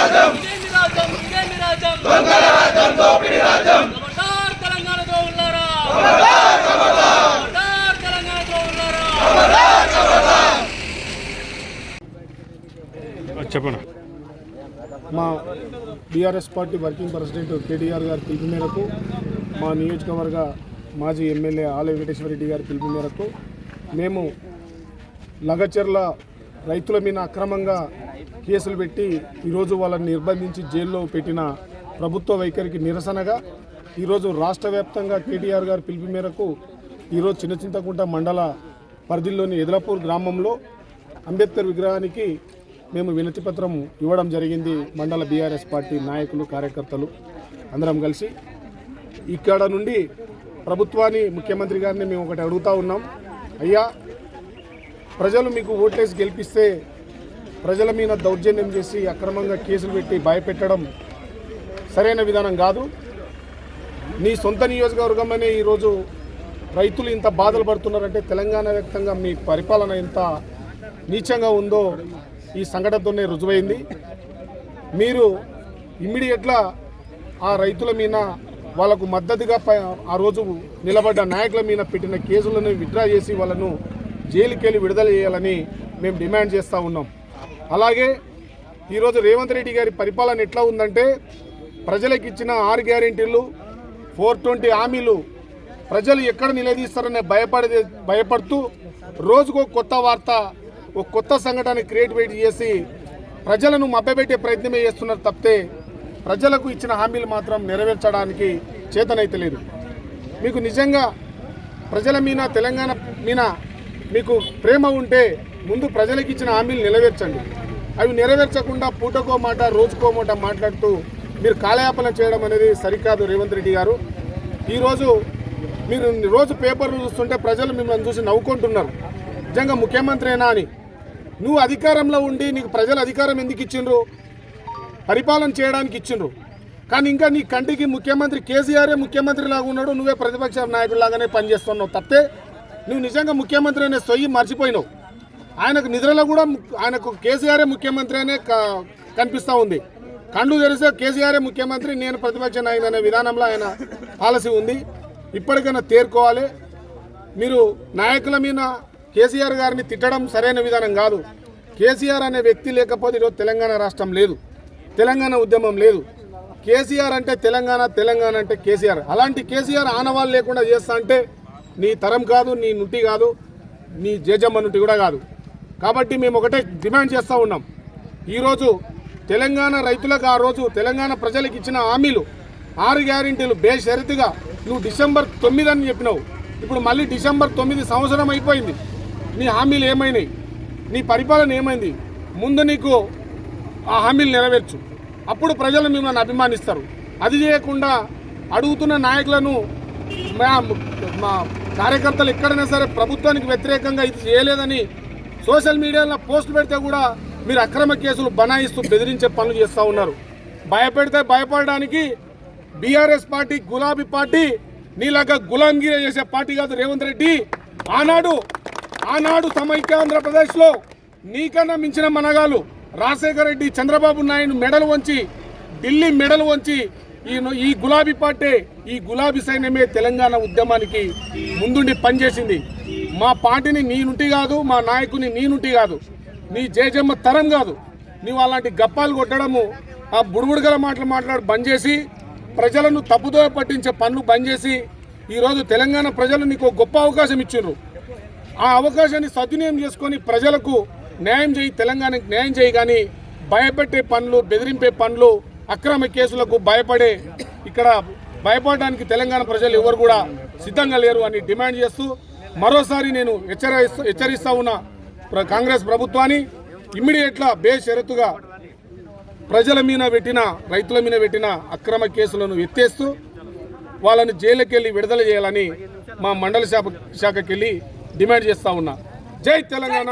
ఇదేమి రాజ్యం ఇదేమి రాజ్యం ఖబర్దార్ తెలంగాణ ద్రోహులారా ఖబర్దార్ తెలంగాణ ద్రోహులారా చెప్పండి మా BRS party working president KTR గారి పిలుపు మేరకు మా నియోజకవర్గ మాజీ ఎమ్మెల్యే ఆలయ వెంకటేశ్వర రెడ్డి గారి పిలుపు మేరకు మేము లగచర్ల రైతుల మీద అక్రమంగా కేసులు పెట్టి ఈరోజు వాళ్ళని నిర్బంధించి జైల్లో పెట్టిన ప్రభుత్వ వైఖరికి నిరసనగా ఈరోజు రాష్ట్ర వ్యాప్తంగా కేటీఆర్ గారి పిలుపు మేరకు ఈరోజు చిన్న చింతకుంట మండల పరిధిలోని ఎదలపూర్ గ్రామంలో అంబేద్కర్ విగ్రహానికి మేము వినతిపత్రం ఇవ్వడం జరిగింది మండల బీఆర్ఎస్ పార్టీ నాయకులు కార్యకర్తలు అందరం కలిసి. ఇక్కడ నుండి ప్రభుత్వాన్ని ముఖ్యమంత్రి గారిని మేము ఒకటి అడుగుతా ఉన్నాం. అయ్యా ప్రజలు మీకు ఓట్లేసి గెలిపిస్తే ప్రజల మీద దౌర్జన్యం చేసి అక్రమంగా కేసులు పెట్టి భయపెట్టడం సరైన విధానం కాదు. నీ సొంత నియోజకవర్గంలోనే ఈరోజు రైతులు ఇంత బాధలు పడుతున్నారంటే తెలంగాణ వ్యాప్తంగా మీ పరిపాలన ఎంత నీచంగా ఉందో ఈ సంఘటనతోనే రుజువైంది. మీరు ఇమ్మీడియట్గా ఆ రైతుల మీద వాళ్ళకు మద్దతుగా ఆ రోజు నిలబడ్డ నాయకుల మీద పెట్టిన కేసులను విత్డ్రా చేసి వాళ్ళను జైలుకెళ్ళి విడుదల చేయాలని మేము డిమాండ్ చేస్తూ ఉన్నాం. అలాగే ఈరోజు రేవంత్ రెడ్డి గారి పరిపాలన ఎట్లా ఉందంటే ప్రజలకు ఇచ్చిన ఆరు గ్యారెంటీలు ఫోర్ ట్వంటీ హామీలు ప్రజలు ఎక్కడ నిలదీస్తారనే భయపడే భయపడుతూ రోజుకో కొత్త వార్త ఒక కొత్త సంఘటన క్రియేటివేట్ చేసి ప్రజలను మభ్యపెట్టే ప్రయత్నమే చేస్తున్నారు తప్పితే ప్రజలకు ఇచ్చిన హామీలు మాత్రం నెరవేర్చడానికి చేతనైతే లేదు మీకు నిజంగా ప్రజల మీద తెలంగాణ మీద మీకు ప్రేమ ఉంటే ముందు ప్రజలకు ఇచ్చిన హామీలు నెరవేర్చండి. అవి నెరవేర్చకుండా పూటకో మాట రోజుకో మాట మాట్లాడుతూ మీరు కాలయాపన చేయడం అనేది సరికాదు రేవంత్ రెడ్డి గారు. ఈరోజు మీరు రోజు పేపర్లు చూస్తుంటే ప్రజలు మిమ్మల్ని చూసి నవ్వుకుంటున్నారు. నిజంగా ముఖ్యమంత్రినా అని. నువ్వు అధికారంలో ఉండి నీకు ప్రజలు అధికారం ఎందుకు ఇచ్చిండ్రు? పరిపాలన చేయడానికి ఇచ్చిండ్రు. కానీ ఇంకా నీ కంటికి ముఖ్యమంత్రి కేసీఆరే ముఖ్యమంత్రి లాగా ఉన్నాడు నువ్వే ప్రతిపక్ష నాయకుడిలాగానే పనిచేస్తున్నావు తప్పే నువ్వు నిజంగా ముఖ్యమంత్రి అనే సొయ్యి మర్చిపోయినావు. ఆయనకు నిద్రలో కూడా ఆయనకు కేసీఆరే ముఖ్యమంత్రి అనే క- కనిపిస్తూ ఉంది. కండ్లు తెరిస్తే కేసీఆరే ముఖ్యమంత్రి నేను ప్రతిపక్ష నాయకుడు అనే విధానంలో ఆయన పాలసీ ఉంది. ఇప్పటికైనా తేరుకోవాలి. మీరు నాయకుల మీద కేసీఆర్ గారిని తిట్టడం సరైన విధానం కాదు. కేసీఆర్ అనే వ్యక్తి లేకపోతే ఈరోజు తెలంగాణ రాష్ట్రం లేదు. తెలంగాణ ఉద్యమం లేదు. కేసీఆర్ అంటే తెలంగాణ తెలంగాణ అంటే కేసీఆర్. అలాంటి కేసీఆర్ ఆనవాళ్ళు లేకుండా చేస్తా అంటే నీ తరం కాదు నీ నుట్టి కాదు నీ జేజమ్మ నుండి కూడా కాదు. కాబట్టి మేము ఒకటే డిమాండ్ చేస్తూ ఉన్నాం. ఈరోజు తెలంగాణ రైతులకు ఆ రోజు తెలంగాణ ప్రజలకు ఇచ్చిన హామీలు ఆరు గ్యారెంటీలు బేషరతుగా నువ్వు డిసెంబర్ తొమ్మిది అని చెప్పినావు. ఇప్పుడు మళ్ళీ డిసెంబర్ తొమ్మిది సంవత్సరం అయిపోయింది. నీ హామీలు ఏమైనాయి? నీ పరిపాలన ఏమైంది? ముందు నీకు ఆ హామీలు నెరవేర్చు. అప్పుడు ప్రజలు మిమ్మల్ని అభిమానిస్తారు. అది చేయకుండా అడుగుతున్న నాయకులను మా మా కార్యకర్తలు ఎక్కడైనా సరే ప్రభుత్వానికి వ్యతిరేకంగా ఇది చేయలేదని సోషల్ మీడియాలో పోస్ట్ పెడితే కూడా మీరు అక్రమ కేసులు బనాయిస్తూ బెదిరించే పనులు చేస్తూ ఉన్నారు. భయపెడితే భయపడడానికి బీఆర్ఎస్ పార్టీ గులాబీ పార్టీ నీలాగా గులాంగిరి చేసే పార్టీ కాదు రేవంత్ రెడ్డి. ఆనాడు ఆనాడు సమైక్య ఆంధ్రప్రదేశ్లో నీకన్నా మించిన మనగాలు రాజశేఖర రెడ్డి చంద్రబాబు నాయుడు మెడలు వంచి ఢిల్లీ మెడలు వంచి ఈ ఈ గులాబీ పార్టీ ఈ గులాబీ సైన్యమే తెలంగాణ ఉద్యమానికి ముందుండి పనిచేసింది. మా పార్టీని నీ నుండి కాదు మా నాయకుని నీ నుండి కాదు. నీ జయజమ్మ తరం కాదు. నీవు అలాంటి గప్పాలు కొట్టడము ఆ బుడుబుడుగల మాటలు మాట్లాడు బంద్ చేసి ప్రజలను తప్పుదో పట్టించే పనులు బంద్ చేసి ఈరోజు తెలంగాణ ప్రజలు నీకు గొప్ప అవకాశం ఇచ్చిండ్రు. ఆ అవకాశాన్ని సద్వినియోగం చేసుకొని ప్రజలకు న్యాయం చేయి తెలంగాణకి న్యాయం చేయి కానీ భయపెట్టే పనులు బెదిరింపే పనులు అక్రమ కేసులకు భయపడే ఇక్కడ భయపడడానికి తెలంగాణ ప్రజలు ఎవరు కూడా సిద్ధంగా లేరు అని డిమాండ్ చేస్తూ మరోసారి నేను హెచ్చరిస్తూ హెచ్చరిస్తా ఉన్న ప్ర- కాంగ్రెస్ ప్రభుత్వాన్ని ఇమ్మీడియట్గా బేషరతుగా ప్రజల మీద పెట్టిన రైతుల మీద పెట్టిన అక్రమ కేసులను ఎత్తేస్తూ వాళ్ళని జైలుకి వెళ్ళి విడుదల చేయాలని మా మండల శాఖ శాఖకి వెళ్ళి డిమాండ్ చేస్తా ఉన్నా. జై తెలంగాణ.